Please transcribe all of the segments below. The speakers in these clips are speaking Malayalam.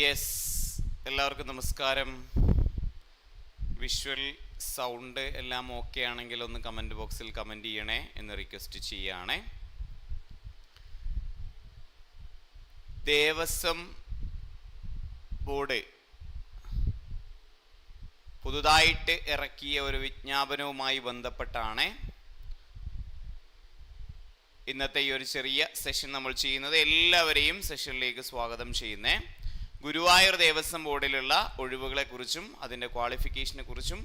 യെസ് എല്ലാവർക്കും നമസ്കാരം. വിഷ്വൽ സൗണ്ട് എല്ലാം ഓക്കെ ആണെങ്കിൽ ഒന്ന് കമന്റ് ബോക്സിൽ കമന്റ് ചെയ്യണേ എന്ന് റിക്വസ്റ്റ് ചെയ്യുകയാണേ ദേവസ്വം ബോർഡ് പുതുതായിട്ട് ഇറക്കിയ ഒരു വിജ്ഞാപനവുമായി ബന്ധപ്പെട്ടാണ് ഇന്നത്തെ ഈ ഒരു ചെറിയ സെഷൻ നമ്മൾ ചെയ്യുന്നത്. എല്ലാവരെയും സെഷനിലേക്ക് സ്വാഗതം ചെയ്യുന്നേ. ഗുരുവായൂർ ദേവസ്വം ബോർഡിലുള്ള ഒഴിവുകളെക്കുറിച്ചും അതിന്റെ ക്വാളിഫിക്കേഷനെ കുറിച്ചും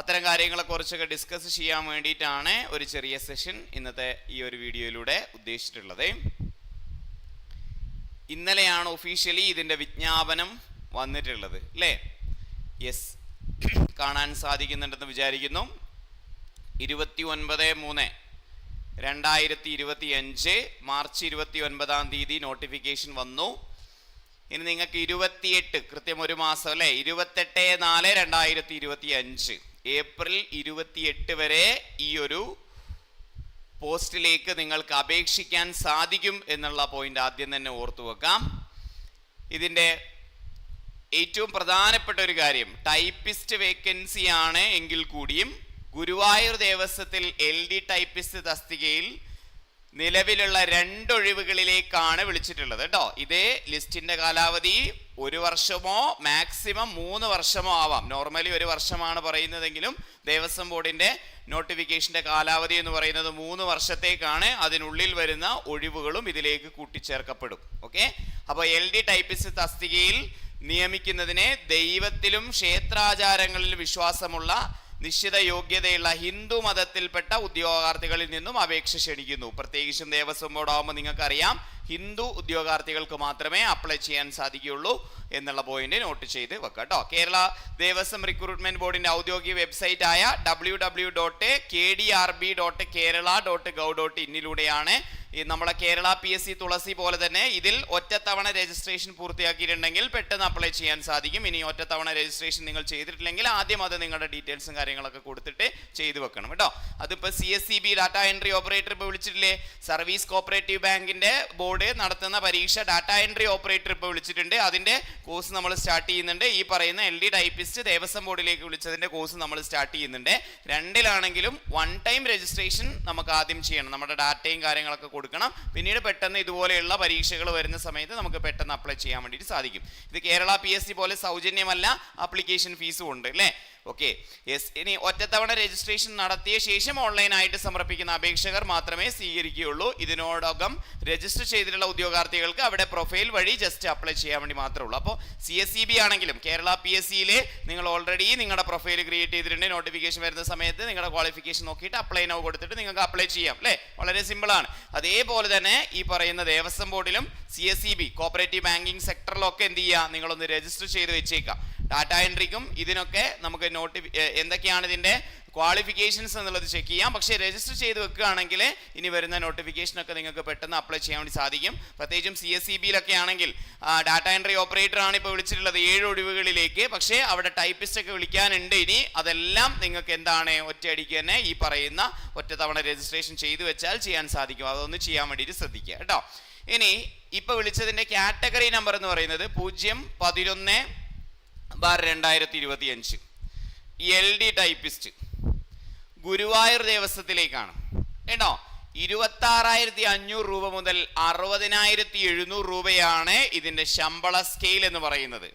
അത്തരം കാര്യങ്ങളെ ഡിസ്കസ് ചെയ്യാൻ വേണ്ടിയിട്ടാണ് ഒരു ചെറിയ സെഷൻ ഇന്നത്തെ ഈ ഒരു വീഡിയോയിലൂടെ ഉദ്ദേശിച്ചിട്ടുള്ളത്. ഇന്നലെയാണ് ഒഫീഷ്യലി ഇതിന്റെ വിജ്ഞാപനം വന്നിട്ടുള്ളത് അല്ലേ? യെസ് കാണാൻ സാധിക്കുന്നുണ്ടെന്ന് വിചാരിക്കുന്നു. ഇരുപത്തി ഒൻപത് മൂന്ന് രണ്ടായിരത്തി ഇരുപത്തി അഞ്ച് മാർച്ച് ഇരുപത്തി ഒൻപതാം തീയതി നോട്ടിഫിക്കേഷൻ വന്നു. ഇനി നിങ്ങൾക്ക് ഇരുപത്തിയെട്ട് കൃത്യം ഒരു മാസം അല്ലെ? ഇരുപത്തെട്ട് നാല് രണ്ടായിരത്തി ഇരുപത്തി അഞ്ച് ഏപ്രിൽ ഇരുപത്തിയെട്ട് വരെ ഈ ഒരു പോസ്റ്റിലേക്ക് നിങ്ങൾക്ക് അപേക്ഷിക്കാൻ സാധിക്കും എന്നുള്ള പോയിന്റ് ആദ്യം തന്നെ ഓർത്തു വെക്കാം. ഇതിന്റെ ഏറ്റവും പ്രധാനപ്പെട്ട ഒരു കാര്യം ടൈപ്പിസ്റ്റ് വേക്കൻസി ആണ് എങ്കിൽ കൂടിയും ഗുരുവായൂർ ദേവസ്വത്തിൽ എൽ ഡി ടൈപ്പിസ്റ്റ് തസ്തികയിൽ നിലവിലുള്ള രണ്ടൊഴിവുകളിലേക്കാണ് വിളിച്ചിട്ടുള്ളത് കേട്ടോ ഇതേ ലിസ്റ്റിന്റെ കാലാവധി ഒരു വർഷമോ മാക്സിമം മൂന്ന് വർഷമോ ആവാം. നോർമലി ഒരു വർഷമാണ് പറയുന്നതെങ്കിലും ദേവസ്വം ബോർഡിന്റെ നോട്ടിഫിക്കേഷന്റെ കാലാവധി എന്ന് പറയുന്നത് മൂന്ന് വർഷത്തേക്കാണ് അതിനുള്ളിൽ വരുന്ന ഒഴിവുകളും ഇതിലേക്ക് കൂട്ടിച്ചേർക്കപ്പെടും. ഓക്കെ അപ്പോൾ എൽ ഡി ടൈപ്പിസ്റ്റ് തസ്തികയിൽ നിയമിക്കുന്നതിനെ ദൈവത്തിലും ക്ഷേത്രാചാരങ്ങളിലും വിശ്വാസമുള്ള നിശ്ചിത യോഗ്യതയുള്ള ഹിന്ദു മതത്തിൽപ്പെട്ട ഉദ്യോഗാർത്ഥികളിൽ നിന്നും അപേക്ഷ ക്ഷണിക്കുന്നു. പ്രത്യേകിച്ചും ദേവസ്വം ബോർഡാകുമ്പോൾ നിങ്ങൾക്കറിയാം ഹിന്ദു ഉദ്യോഗാർത്ഥികൾക്ക് മാത്രമേ അപ്ലൈ ചെയ്യാൻ സാധിക്കുകയുള്ളൂ എന്നുള്ള പോയിന്റ് നോട്ട് ചെയ്ത് വെക്കാം കേട്ടോ. കേരള ദേവസ്വം റിക്രൂട്ട്മെന്റ് ബോർഡിന്റെ ഔദ്യോഗിക വെബ്സൈറ്റ് ആയ W W dot K D R B dot Kerala dot gov dot ഇന്നിലൂടെയാണ് ഈ നമ്മളെ Kerala P S C Thulasi പോലെ തന്നെ ഇതിൽ ഒറ്റത്തവണ രജിസ്ട്രേഷൻ പൂർത്തിയാക്കിയിട്ടുണ്ടെങ്കിൽ പെട്ടെന്ന് അപ്ലൈ ചെയ്യാൻ സാധിക്കും. ഇനി ഒറ്റത്തവണ രജിസ്ട്രേഷൻ നിങ്ങൾ ചെയ്തിട്ടില്ലെങ്കിൽ ആദ്യം അത് നിങ്ങളുടെ ഡീറ്റെയിൽസും കാര്യങ്ങളൊക്കെ കൊടുത്തിട്ട് ചെയ്തു വെക്കണം കേട്ടോ. അതിപ്പോൾ C S C B data entry operator ഇപ്പോൾ വിളിച്ചിട്ടില്ലേ? സർവീസ് കോപ്പറേറ്റീവ് ബാങ്കിന്റെ ബോർഡ് നടത്തുന്ന പരീക്ഷ ഡാറ്റ എൻട്രി ഓപ്പറേറ്റർ ഇപ്പോൾ വിളിച്ചിട്ടുണ്ട്. അതിന്റെ കോഴ്സ് നമ്മൾ സ്റ്റാർട്ട് ചെയ്യുന്നുണ്ട്. ഈ പറയുന്ന എൽ ഡി ടൈപ്പിസ്റ്റ് ദേവസ്വം ബോർഡിലേക്ക് വിളിച്ചതിന്റെ കോഴ്സ് നമ്മൾ സ്റ്റാർട്ട് ചെയ്യുന്നുണ്ട്. രണ്ടിലാണെങ്കിലും വൺ ടൈം രജിസ്ട്രേഷൻ നമുക്ക് ആദ്യം ചെയ്യണം. നമ്മുടെ ഡാറ്റയും കാര്യങ്ങളൊക്കെ കൊടുക്കണം. പിന്നീട് പെട്ടെന്ന് ഇതുപോലെയുള്ള പരീക്ഷകൾ വരുന്ന സമയത്ത് നമുക്ക് പെട്ടെന്ന് അപ്ലൈ ചെയ്യാൻ വേണ്ടിയിട്ട് സാധിക്കും. ഇത് കേരള പി എസ് സി പോലെ സൗജന്യമല്ല ആപ്ലിക്കേഷൻ ഫീസും ഉണ്ട് അല്ലേ? ഓക്കെ യെസ് ഇനി ഒറ്റത്തവണ രജിസ്ട്രേഷൻ നടത്തിയ ശേഷം ഓൺലൈനായിട്ട് സമർപ്പിക്കുന്ന അപേക്ഷകർ മാത്രമേ സ്വീകരിക്കുകയുള്ളൂ. ഇതിനോടകം രജിസ്റ്റർ ചെയ്തിട്ടുള്ള ഉദ്യോഗാർത്ഥികൾക്ക് അവിടെ പ്രൊഫൈൽ വഴി ജസ്റ്റ് അപ്ലൈ ചെയ്യാൻ വേണ്ടി മാത്രമേ ഉള്ളൂ. അപ്പോൾ സി എസ് സി ബി ആണെങ്കിലും കേരള പി എസ് സിയിൽ നിങ്ങൾ ഓൾറെഡി നിങ്ങളുടെ പ്രൊഫൈൽ ക്രിയേറ്റ് ചെയ്തിട്ടുണ്ട്. നോട്ടിഫിക്കേഷൻ വരുന്ന സമയത്ത് നിങ്ങളുടെ ക്വാളിഫിക്കേഷൻ നോക്കിയിട്ട് അപ്ലൈ നോ കൊടുത്തിട്ട് നിങ്ങൾക്ക് അപ്ലൈ ചെയ്യാം. അല്ലേ? വളരെ സിമ്പിളാണ് അതേപോലെ തന്നെ ഈ പറയുന്ന Devaswom ബോർഡിലും C S C B cooperative banking സെക്ടറിലൊക്കെ എന്ത് ചെയ്യുക? നിങ്ങളൊന്ന് രജിസ്റ്റർ ചെയ്ത് വെച്ചേക്കാം ഡാറ്റ എൻട്രിക്കും ഇതിനൊക്കെ നമുക്ക് നോട്ടി എന്തൊക്കെയാണ് ഇതിന്റെ ക്വാളിഫിക്കേഷൻസ് എന്നുള്ളത് ചെക്ക് ചെയ്യാം. പക്ഷേ രജിസ്റ്റർ ചെയ്ത് വെക്കുകയാണെങ്കിൽ ഇനി വരുന്ന നോട്ടിഫിക്കേഷനൊക്കെ നിങ്ങൾക്ക് പെട്ടെന്ന് അപ്ലൈ ചെയ്യാൻ വേണ്ടി സാധിക്കും. പ്രത്യേകിച്ചും സി എസ് സി ബിയിലൊക്കെ ആണെങ്കിൽ ഡാറ്റ എൻട്രി ഓപ്പറേറ്റർ ആണ് ഇപ്പോൾ വിളിച്ചിട്ടുള്ളത് ഏഴ് ഒഴിവുകളിലേക്ക്. പക്ഷേ അവിടെ ടൈപ്പിസ്റ്റ് ഒക്കെ വിളിക്കാനുണ്ട് ഇനി. അതെല്ലാം നിങ്ങൾക്ക് എന്താണ് ഒറ്റയടിക്ക് തന്നെ ഈ പറയുന്ന ഒറ്റത്തവണ രജിസ്ട്രേഷൻ ചെയ്തു വെച്ചാൽ ചെയ്യാൻ സാധിക്കും. അതൊന്ന് ചെയ്യാൻ വേണ്ടിയിട്ട് ശ്രദ്ധിക്കുക കേട്ടോ. ഇനി ഇപ്പോൾ വിളിച്ചതിന്റെ കാറ്റഗറി നമ്പർ എന്ന് പറയുന്നത് പൂജ്യം പതിനൊന്ന് ബാർ രണ്ടായിരത്തി ഇരുപത്തി അഞ്ച് എൽ ഡി ടൈപ്പിസ്റ്റ് ഗുരുവായൂർ ദേവസ്വത്തിലേക്കാണ്. കേട്ടോ? ഇരുപത്തി ആറായിരത്തി അഞ്ഞൂറ് രൂപ മുതൽ അറുപതിനായിരത്തി എഴുന്നൂറ് രൂപയാണ് ഇതിന്റെ ശമ്പള സ്കെയിൽ എന്ന് പറയുന്നത്.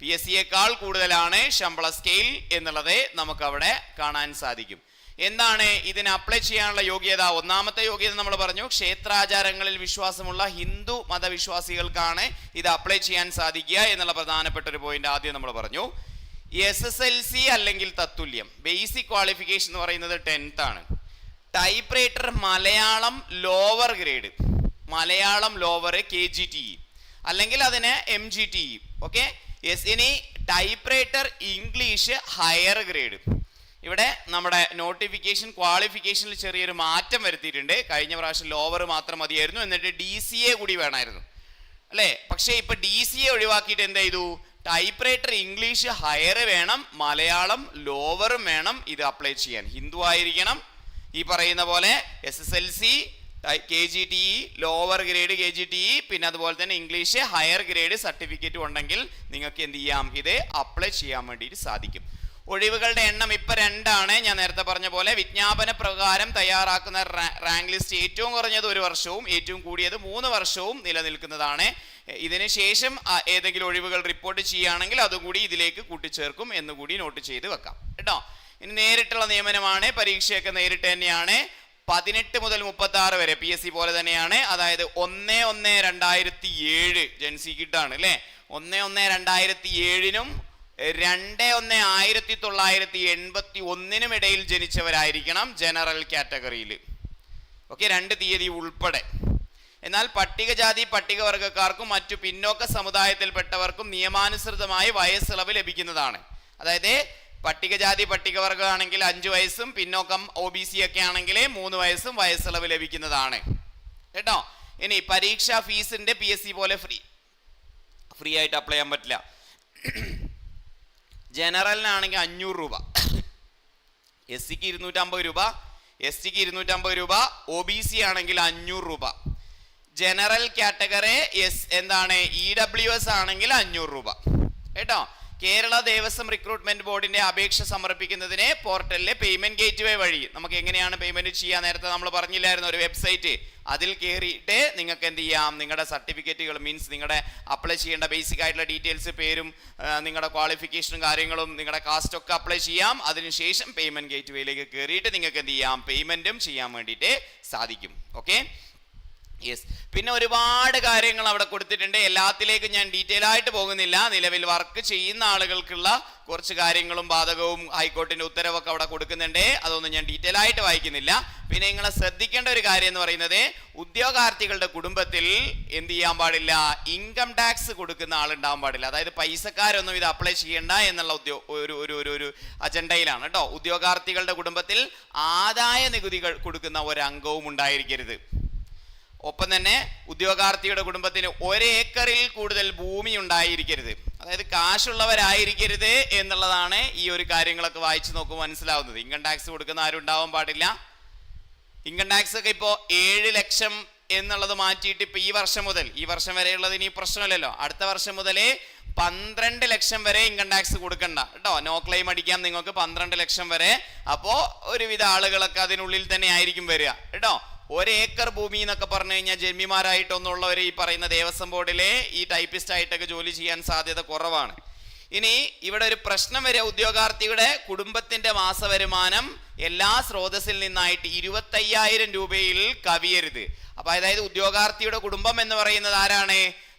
പി എസ് സിയേക്കാൾ കൂടുതലാണ് ശമ്പള സ്കെയിൽ എന്നുള്ളത് നമുക്കവിടെ കാണാൻ സാധിക്കും. എന്താണ് ഇതിന് അപ്ലൈ ചെയ്യാനുള്ള യോഗ്യത? ഒന്നാമത്തെ യോഗ്യത നമ്മൾ പറഞ്ഞു ക്ഷേത്രാചാരങ്ങളിൽ വിശ്വാസമുള്ള ഹിന്ദു മതവിശ്വാസികൾക്കാണ് ഇത് അപ്ലൈ ചെയ്യാൻ സാധിക്കുക എന്നുള്ള പ്രധാനപ്പെട്ട ഒരു പോയിന്റ് ആദ്യം നമ്മൾ പറഞ്ഞു. എസ് എസ് എൽ സി അല്ലെങ്കിൽ തത്തുല്യം. ബേസിക് ക്വാളിഫിക്കേഷൻ എന്ന് പറയുന്നത് ടെൻത്ത് ആണ്. Typewriter Malayalam lower grade Malayalam lower K G T അല്ലെങ്കിൽ അതിന് M G T okay yes ഇനി typewriter English higher grade ഇവിടെ നമ്മുടെ നോട്ടിഫിക്കേഷൻ ക്വാളിഫിക്കേഷനിൽ ചെറിയൊരു മാറ്റം വരുത്തിയിട്ടുണ്ട്. കഴിഞ്ഞ പ്രാവശ്യം ലോവർ മാത്രം മതിയായിരുന്നു. എന്നിട്ട് ഡി സി എ കൂടി വേണമായിരുന്നു. അല്ലേ? പക്ഷേ ഇപ്പൊ ഡി സി എ ഒഴിവാക്കിയിട്ട് എന്ത് ചെയ്തു? ടൈപ്പ് റൈറ്റർ ഇംഗ്ലീഷ് ഹയർ വേണം മലയാളം ലോവറും വേണം ഇത് അപ്ലൈ ചെയ്യാൻ. ഹിന്ദു ആയിരിക്കണം. ഈ പറയുന്ന പോലെ S S L C K G T E lower grade K G T E പിന്നെ അതുപോലെ തന്നെ ഇംഗ്ലീഷ് ഹയർ ഗ്രേഡ് സർട്ടിഫിക്കറ്റ് ഉണ്ടെങ്കിൽ നിങ്ങൾക്ക് എന്ത് ചെയ്യാം? ഇത് അപ്ലൈ ചെയ്യാൻ വേണ്ടിയിട്ട് സാധിക്കും. ഒഴിവുകളുടെ എണ്ണം ഇപ്പൊ രണ്ടാണ്. ഞാൻ നേരത്തെ പറഞ്ഞ പോലെ വിജ്ഞാപന പ്രകാരം തയ്യാറാക്കുന്ന റാങ്ക് ലിസ്റ്റ് ഏറ്റവും കുറഞ്ഞത് ഒരു വർഷവും ഏറ്റവും കൂടിയത് മൂന്ന് വർഷവും നിലനിൽക്കുന്നതാണ്. ഇതിന് ശേഷം ഏതെങ്കിലും ഒഴിവുകൾ റിപ്പോർട്ട് ചെയ്യുകയാണെങ്കിൽ അതുകൂടി ഇതിലേക്ക് കൂട്ടിച്ചേർക്കും എന്നുകൂടി നോട്ട് ചെയ്ത് വെക്കാം. കേട്ടോ? ഇനി നേരിട്ടുള്ള നിയമനമാണ്. പരീക്ഷയൊക്കെ നേരിട്ട് തന്നെയാണ്. പതിനെട്ട് മുതൽ മുപ്പത്തി ആറ് വരെ പി എസ് സി പോലെ തന്നെയാണ്. അതായത് ഒന്ന് ഒന്ന് രണ്ടായിരത്തി ഏഴ് ജൻസി കിട്ടാണ് അല്ലേ? ഒന്ന് ഒന്ന് രണ്ടായിരത്തി ഏഴിനും രണ്ട് ഒന്ന് ആയിരത്തി തൊള്ളായിരത്തി എൺപത്തി ഒന്നിനും ഇടയിൽ ജനിച്ചവരായിരിക്കണം ജനറൽ കാറ്റഗറിയിൽ. ഓക്കെ രണ്ട് തീയതി ഉൾപ്പെടെ. എന്നാൽ പട്ടികജാതി പട്ടികവർഗക്കാർക്കും മറ്റു പിന്നോക്ക സമുദായത്തിൽപ്പെട്ടവർക്കും നിയമാനുസൃതമായി വയസ്സിളവ് ലഭിക്കുന്നതാണ്. അതായത് പട്ടികജാതി പട്ടികവർഗമാണെങ്കിൽ അഞ്ച് വയസ്സും പിന്നോക്കം ഒ ബി സി ഒക്കെ ആണെങ്കിൽ മൂന്ന് വയസ്സും വയസ്സിളവ് ലഭിക്കുന്നതാണ്. കേട്ടോ? ഇനി പരീക്ഷാ ഫീസിന്റെ പി എസ് സി പോലെ ഫ്രീ ഫ്രീ ആയിട്ട് അപ്ലൈ ചെയ്യാൻ പറ്റില്ല. ജനറലിനാണെങ്കിൽ അഞ്ഞൂറ് രൂപ. എസ് സിക്ക് ഇരുന്നൂറ്റമ്പത് രൂപ എസ് ടിക്ക് ഇരുന്നൂറ്റമ്പത് രൂപ ഒ ബി സി ആണെങ്കിൽ അഞ്ഞൂറ് രൂപ. ജനറൽ കാറ്റഗറി എസ് എന്താണ് ഇ ഡബ്ല്യു എസ് ആണെങ്കിൽ അഞ്ഞൂറ് രൂപ. കേട്ടോ? കേരള ദേവസ്വം റിക്രൂട്ട്മെന്റ് ബോർഡിന്റെ അപേക്ഷ സമർപ്പിക്കുന്നതിന് പോർട്ടലിലെ പേയ്മെന്റ് ഗേറ്റ് വേ വഴി നമുക്ക് എങ്ങനെയാണ് പേയ്മെന്റ് ചെയ്യാൻ നേരത്തെ നമ്മൾ പറഞ്ഞില്ലായിരുന്നു ഒരു വെബ്സൈറ്റ്. അതിൽ കയറിയിട്ട് നിങ്ങൾക്ക് എന്ത് ചെയ്യാം? നിങ്ങളുടെ സർട്ടിഫിക്കറ്റുകൾ മീൻസ് നിങ്ങളുടെ അപ്ലൈ ചെയ്യേണ്ട ബേസിക് ആയിട്ടുള്ള ഡീറ്റെയിൽസ് പേരും നിങ്ങളുടെ ക്വാളിഫിക്കേഷനും കാര്യങ്ങളും നിങ്ങളുടെ കാസ്റ്റ് ഒക്കെ അപ്ലൈ ചെയ്യാം. അതിനുശേഷം പേയ്മെന്റ് ഗേറ്റ് വേയിലേക്ക് കയറിയിട്ട് നിങ്ങൾക്ക് എന്ത് ചെയ്യാം? പേയ്മെന്റും ചെയ്യാൻ വേണ്ടിയിട്ട് സാധിക്കും. ഓക്കെ യെസ് പിന്നെ ഒരുപാട് കാര്യങ്ങൾ അവിടെ കൊടുത്തിട്ടുണ്ട്. എല്ലാത്തിലേക്കും ഞാൻ ഡീറ്റെയിൽ ആയിട്ട് പോകുന്നില്ല. നിലവിൽ വർക്ക് ചെയ്യുന്ന ആളുകൾക്കുള്ള കുറച്ച് കാര്യങ്ങളും ബാധകവും ഹൈക്കോർട്ടിന്റെ ഉത്തരവൊക്കെ അവിടെ കൊടുക്കുന്നുണ്ട്. അതൊന്നും ഞാൻ ഡീറ്റെയിൽ ആയിട്ട് വായിക്കുന്നില്ല. പിന്നെ നിങ്ങൾ ശ്രദ്ധിക്കേണ്ട ഒരു കാര്യം എന്ന് പറയുന്നത് ഉദ്യോഗാർത്ഥികളുടെ കുടുംബത്തിൽ എന്ത് ചെയ്യാൻ പാടില്ല? ഇൻകം ടാക്സ് കൊടുക്കുന്ന ആളുണ്ടാവാൻ പാടില്ല. അതായത് പൈസക്കാരൊന്നും ഇത് അപ്ലൈ ചെയ്യണ്ട എന്നുള്ള ഉദ്യോ ഒരു ഒരു ഒരു ഒരു അജണ്ടയിലാണ് കേട്ടോ. ഉദ്യോഗാർത്ഥികളുടെ കുടുംബത്തിൽ ആദായ നികുതികൾ കൊടുക്കുന്ന ഒരു ഉണ്ടായിരിക്കരുത്. ഒപ്പം തന്നെ ഉദ്യോഗാർത്ഥിയുടെ കുടുംബത്തിന് ഒരേക്കറിൽ കൂടുതൽ ഭൂമി ഉണ്ടായിരിക്കരുത്. അതായത് കാശുള്ളവരായിരിക്കരുത് എന്നുള്ളതാണ് ഈ ഒരു കാര്യങ്ങളൊക്കെ വായിച്ചു നോക്കുമ്പോൾ മനസ്സിലാവുന്നത്. ഇൻകം ടാക്സ് കൊടുക്കുന്ന ആരും ഉണ്ടാവാൻ പാടില്ല. ഇൻകം ടാക്സ് ഒക്കെ ഇപ്പോൾ ഏഴ് ലക്ഷം എന്നുള്ളത് മാറ്റിയിട്ട് ഇപ്പൊ ഈ വർഷം മുതൽ ഈ വർഷം വരെയുള്ളത് ഇനി പ്രശ്നമില്ലല്ലോ. അടുത്ത വർഷം മുതലേ പന്ത്രണ്ട് ലക്ഷം വരെ ഇൻകം ടാക്സ് കൊടുക്കണ്ട. കേട്ടോ? നോ ക്ലെയിം അടിക്കാം നിങ്ങൾക്ക് പന്ത്രണ്ട് ലക്ഷം വരെ. അപ്പോ ഒരുവിധ ആളുകളൊക്കെ അതിനുള്ളിൽ തന്നെ ആയിരിക്കും വരിക. കേട്ടോ? ഒരേക്കർ ഭൂമി എന്നൊക്കെ പറഞ്ഞു കഴിഞ്ഞാൽ ജന്മിമാരായിട്ടൊന്നുള്ളവർ ഈ പറയുന്ന ദേവസ്വം ബോർഡിലെ ഈ ടൈപ്പിസ്റ്റ് ആയിട്ടൊക്കെ ജോലി ചെയ്യാൻ സാധ്യത കുറവാണ്. ഇനി ഇവിടെ ഒരു പ്രശ്നം വരെ ഉദ്യോഗാർത്ഥിയുടെ കുടുംബത്തിന്റെ മാസവരുമാനം എല്ലാ സ്രോതസ്സിൽ നിന്നായിട്ട് ഇരുപത്തയ്യായിരം രൂപയിൽ കവിയരുത്. അപ്പൊ അതായത് ഉദ്യോഗാർത്ഥിയുടെ കുടുംബം എന്ന് പറയുന്നത് ആരാണ്?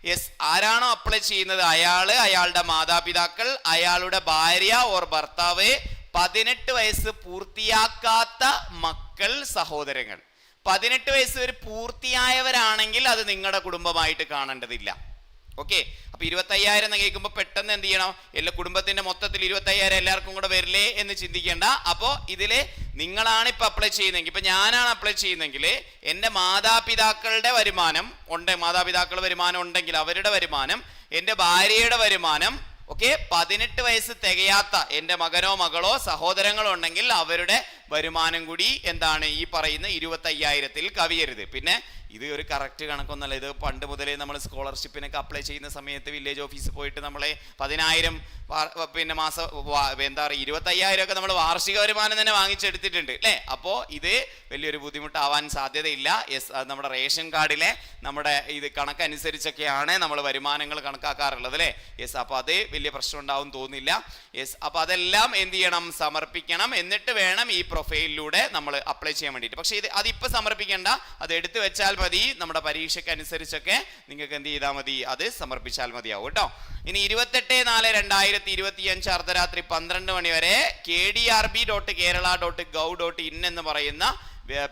യെസ് ആരാണോ അപ്ലൈ ചെയ്യുന്നത്? അയാൾ അയാളുടെ മാതാപിതാക്കൾ അയാളുടെ ഭാര്യ ഓർ ഭർത്താവ് പതിനെട്ട് വയസ്സ് പൂർത്തിയാക്കാത്ത മക്കൾ സഹോദരങ്ങൾ. പതിനെട്ട് വയസ്സ് വരെ പൂർത്തിയായവരാണെങ്കിൽ അത് നിങ്ങളുടെ കുടുംബമായിട്ട് കാണേണ്ടതില്ല. ഓക്കെ അപ്പൊ ഇരുപത്തയ്യായിരം എന്ന് കേൾക്കുമ്പോൾ പെട്ടെന്ന് എന്ത് ചെയ്യണം? എല്ലാ കുടുംബത്തിന്റെ മൊത്തത്തിൽ ഇരുപത്തയ്യായിരം എല്ലാവർക്കും കൂടെ വരില്ലേ എന്ന് ചിന്തിക്കേണ്ട. അപ്പോൾ ഇതിൽ നിങ്ങളാണ് ഇപ്പൊ അപ്ലൈ ചെയ്യുന്നതെങ്കിൽ ഇപ്പൊ ഞാനാണ് അപ്ലൈ ചെയ്യുന്നതെങ്കിൽ എന്റെ മാതാപിതാക്കളുടെ വരുമാനം ഉണ്ട്. മാതാപിതാക്കളുടെ വരുമാനം ഉണ്ടെങ്കിൽ അവരുടെ വരുമാനം എന്റെ ഭാര്യയുടെ വരുമാനം ഓക്കെ പതിനെട്ട് വയസ്സ് തികയാത്ത എന്റെ മകനോ മകളോ സഹോദരങ്ങളോ ഉണ്ടെങ്കിൽ അവരുടെ വരുമാനം കൂടി എന്താണ് ഈ പറയുന്ന ഇരുപത്തയ്യായിരത്തിൽ കവിയരുത്. പിന്നെ ഇത് ഒരു കറക്റ്റ് കണക്കൊന്നല്ല. ഇത് പണ്ട് മുതലേ നമ്മൾ സ്കോളർഷിപ്പിനൊക്കെ അപ്ലൈ ചെയ്യുന്ന സമയത്ത് വില്ലേജ് ഓഫീസിൽ പോയിട്ട് നമ്മളെ പതിനായിരം പിന്നെ മാസം എന്താ പറയുക ഇരുപത്തയ്യായിരം ഒക്കെ നമ്മൾ വാർഷിക വരുമാനം തന്നെ വാങ്ങിച്ചെടുത്തിട്ടുണ്ട് അല്ലേ? അപ്പോൾ ഇത് വലിയൊരു ബുദ്ധിമുട്ടാവാൻ സാധ്യതയില്ല. എസ് നമ്മുടെ റേഷൻ കാർഡിലെ നമ്മുടെ ഇത് കണക്കനുസരിച്ചൊക്കെയാണ് നമ്മൾ വരുമാനങ്ങൾ കണക്കാക്കാറുള്ളത് അല്ലേ? യെസ് അപ്പോൾ അത് വലിയ പ്രശ്നം ഉണ്ടാവും തോന്നില്ല. യെസ് അപ്പോൾ അതെല്ലാം എന്ത് ചെയ്യണം? സമർപ്പിക്കണം. എന്നിട്ട് വേണം ഈ പ്രൊഫൈലിലൂടെ നമ്മൾ അപ്ലൈ ചെയ്യാൻ വേണ്ടിയിട്ട്. പക്ഷേ ഇത് അതിപ്പോൾ സമർപ്പിക്കേണ്ട. അത് എടുത്തു വെച്ചാൽ മതി. നമ്മുടെ പരീക്ഷയ്ക്ക് അനുസരിച്ചൊക്കെ നിങ്ങൾക്ക് എന്ത് ചെയ്താൽ മതി? അത് സമർപ്പിച്ചാൽ മതിയാവും കേട്ടോ. ഇനി ഇരുപത്തെട്ട് നാല് രണ്ടായിരത്തി ഇരുപത്തി അഞ്ച് അർദ്ധരാത്രി പന്ത്രണ്ട് മണി വരെ K D R B dot Kerala dot gov dot in എന്ന് പറയുന്ന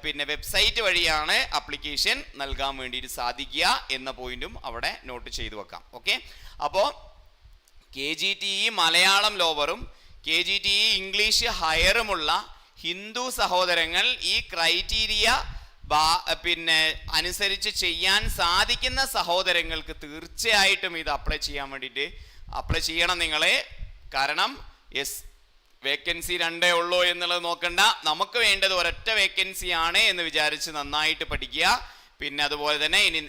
പിന്നെ വെബ്സൈറ്റ് വഴിയാണ് അപ്ലിക്കേഷൻ നൽകാൻ വേണ്ടിയിട്ട് സാധിക്കുക എന്ന പോയിന്റും അവിടെ നോട്ട് ചെയ്തു വെക്കാം. ഓക്കെ അപ്പോൾ K G T E Malayalam ലോവറും K G T E English ഹയറുമുള്ള Hindu സഹോദരങ്ങൾ ഈ ക്രൈറ്റീരിയ പിന്നെ അനുസരിച്ച് ചെയ്യാൻ സാധിക്കുന്ന സഹോദരങ്ങൾക്ക് തീർച്ചയായിട്ടും ഇത് അപ്ലൈ ചെയ്യാൻ വേണ്ടിയിട്ട് അപ്ലൈ ചെയ്യണം നിങ്ങളെ. കാരണം എസ് വേക്കൻസി രണ്ടേ ഉള്ളൂ എന്നുള്ളത് നോക്കണ്ട. നമുക്ക് വേണ്ടത് ഒരൊറ്റ വേക്കൻസി ആണ് എന്ന് വിചാരിച്ച് നന്നായിട്ട് പഠിക്കുക. പിന്നെ അതുപോലെ തന്നെ ഇനി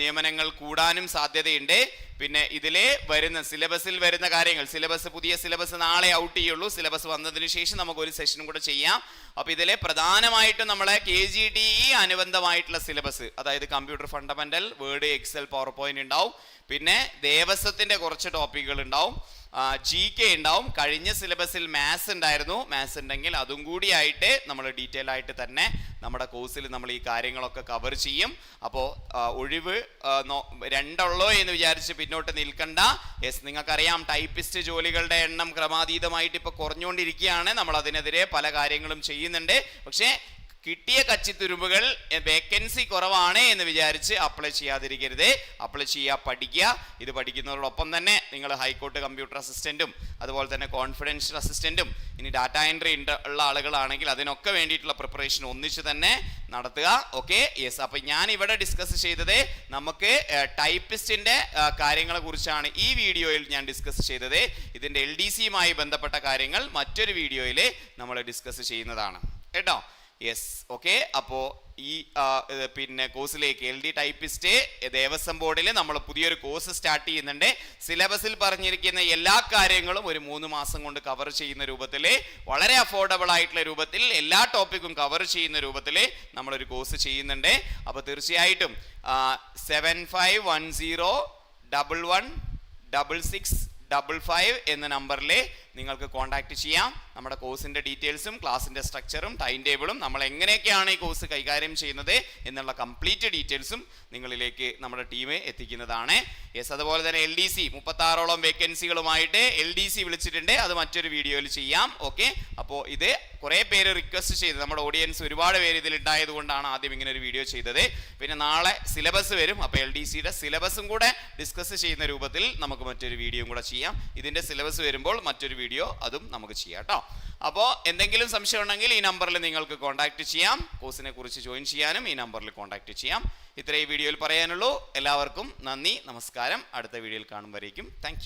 നിയമനങ്ങൾ കൂടാനും സാധ്യതയുണ്ട്. പിന്നെ ഇതിലെ വരുന്ന സിലബസിൽ വരുന്ന കാര്യങ്ങൾ സിലബസ് പുതിയ സിലബസ് നാളെ ഔട്ട് ചെയ്യുള്ളൂ. സിലബസ് വന്നതിന് ശേഷം നമുക്ക് ഒരു സെഷനും കൂടെ ചെയ്യാം. അപ്പോൾ ഇതിലെ പ്രധാനമായിട്ടും നമ്മളെ കെ ജി ഡി ഇ അനുബന്ധമായിട്ടുള്ള സിലബസ് അതായത് computer fundamental word excel power point ഉണ്ടാവും. പിന്നെ ദേവസ്വത്തിന്റെ കുറച്ച് ടോപ്പിക്കുകൾ ഉണ്ടാവും ജി കെ ഉണ്ടാവും. കഴിഞ്ഞ സിലബസിൽ മാത്സ് ഉണ്ടായിരുന്നു. മാത്സ് ഉണ്ടെങ്കിൽ അതും കൂടി ആയിട്ട് നമ്മൾ ഡീറ്റെയിൽ ആയിട്ട് തന്നെ നമ്മുടെ കോഴ്സിൽ നമ്മൾ ഈ കാര്യങ്ങളൊക്കെ കവർ ചെയ്യും. അപ്പോൾ ഒഴിവ് രണ്ടുള്ളോ എന്ന് വിചാരിച്ച് പിന്നോട്ട് നിൽക്കണ്ട. യെസ് നിങ്ങൾക്കറിയാം ടൈപ്പിസ്റ്റ് ജോലികളുടെ എണ്ണം ക്രമാതീതമായിട്ട് ഇപ്പോൾ കുറഞ്ഞുകൊണ്ടിരിക്കുകയാണ്. നമ്മൾ അതിനെതിരെ പല കാര്യങ്ങളും ചെയ്യുന്നുണ്ട്. പക്ഷേ കിട്ടിയ കച്ചിത്തുരുമ്പുകൾ വേക്കൻസി കുറവാണ് എന്ന് വിചാരിച്ച് അപ്ലൈ ചെയ്യാതിരിക്കരുത്. അപ്ലൈ ചെയ്യുക പഠിക്കുക. ഇത് പഠിക്കുന്നതോടൊപ്പം തന്നെ നിങ്ങൾ ഹൈക്കോർട്ട് കമ്പ്യൂട്ടർ അസിസ്റ്റന്റും അതുപോലെ തന്നെ കോൺഫിഡൻഷ്യൽ അസിസ്റ്റന്റും ഇനി ഡാറ്റ എൻട്രി ഉള്ള ആളുകളാണെങ്കിൽ അതിനൊക്കെ വേണ്ടിയിട്ടുള്ള പ്രിപ്പറേഷൻ ഒന്നിച്ച് തന്നെ നടത്തുക. ഓക്കെ യെസ് അപ്പം ഞാൻ ഇവിടെ ഡിസ്കസ് ചെയ്തത് നമുക്ക് ടൈപ്പിസ്റ്റിന്റെ കാര്യങ്ങളെ കുറിച്ചാണ് ഈ വീഡിയോയിൽ ഞാൻ ഡിസ്കസ് ചെയ്തത്. ഇതിന്റെ എൽ ഡി സിയുമായി ബന്ധപ്പെട്ട കാര്യങ്ങൾ മറ്റൊരു വീഡിയോയിൽ നമ്മൾ ഡിസ്കസ് ചെയ്യുന്നതാണ്. കേട്ടോ? യെസ് ഓക്കെ അപ്പോൾ ഈ പിന്നെ കോഴ്സിലേക്ക് എൽ ഡി ടൈപ്പിസ്റ്റ് ദേവസ്വം ബോർഡിൽ നമ്മൾ പുതിയൊരു കോഴ്സ് സ്റ്റാർട്ട് ചെയ്യുന്നുണ്ട്. സിലബസിൽ പറഞ്ഞിരിക്കുന്ന എല്ലാ കാര്യങ്ങളും ഒരു മൂന്ന് മാസം കൊണ്ട് കവർ ചെയ്യുന്ന രൂപത്തിൽ വളരെ അഫോർഡബിൾ ആയിട്ടുള്ള രൂപത്തിൽ എല്ലാ ടോപ്പിക്കും കവർ ചെയ്യുന്ന രൂപത്തിൽ നമ്മളൊരു കോഴ്സ് ചെയ്യുന്നുണ്ട്. അപ്പോൾ തീർച്ചയായിട്ടും seven five one zero double one double six double five എന്ന നമ്പറിൽ നിങ്ങൾക്ക് കോൺടാക്ട് ചെയ്യാം. നമ്മുടെ കോഴ്സിന്റെ ഡീറ്റെയിൽസും ക്ലാസ്സിന്റെ സ്ട്രക്ചറും ടൈം ടേബിളും നമ്മൾ എങ്ങനെയൊക്കെയാണ് ഈ കോഴ്സ് കൈകാര്യം ചെയ്യുന്നത് എന്നുള്ള കംപ്ലീറ്റ് ഡീറ്റെയിൽസും നിങ്ങളിലേക്ക് നമ്മുടെ ടീം എത്തിക്കുന്നതാണ്. യെസ് അതുപോലെ തന്നെ എൽ ഡി സി മുപ്പത്താറോളം വേക്കൻസികളുമായിട്ട് എൽ ഡി സി വിളിച്ചിട്ടുണ്ട്. അത് മറ്റൊരു വീഡിയോയിൽ ചെയ്യാം. ഓക്കെ അപ്പോൾ ഇത് കുറേ പേര് റിക്വസ്റ്റ് ചെയ്ത്. നമ്മുടെ ഓഡിയൻസ് ഒരുപാട് പേര് ഇതിൽ ഉണ്ടായത് കൊണ്ടാണ് ആദ്യം ഇങ്ങനെ ഒരു വീഡിയോ ചെയ്തത്. പിന്നെ നാളെ സിലബസ് വരും. അപ്പോൾ എൽ ഡി സിയുടെ സിലബസും കൂടെ ഡിസ്കസ് ചെയ്യുന്ന രൂപത്തിൽ നമുക്ക് മറ്റൊരു വീഡിയോയും കൂടെ ചെയ്യാം. ഇതിന്റെ സിലബസ് വരുമ്പോൾ മറ്റൊരു വീഡിയോ അതും നമുക്ക് ചെയ്യാം കേട്ടോ അപ്പോൾ എന്തെങ്കിലും സംശയം ഉണ്ടെങ്കിൽ ഈ നമ്പറിൽ നിങ്ങൾക്ക് കോൺടാക്ട് ചെയ്യാം. കോഴ്സിനെ കുറിച്ച് ജോയിൻ ചെയ്യാനും ഈ നമ്പറിൽ കോൺടാക്ട് ചെയ്യാം. ഇത്രയും വീഡിയോയിൽ പറയാനുള്ളൂ. എല്ലാവർക്കും നന്ദി നമസ്കാരം. അടുത്ത വീഡിയോയിൽ കാണും താങ്ക്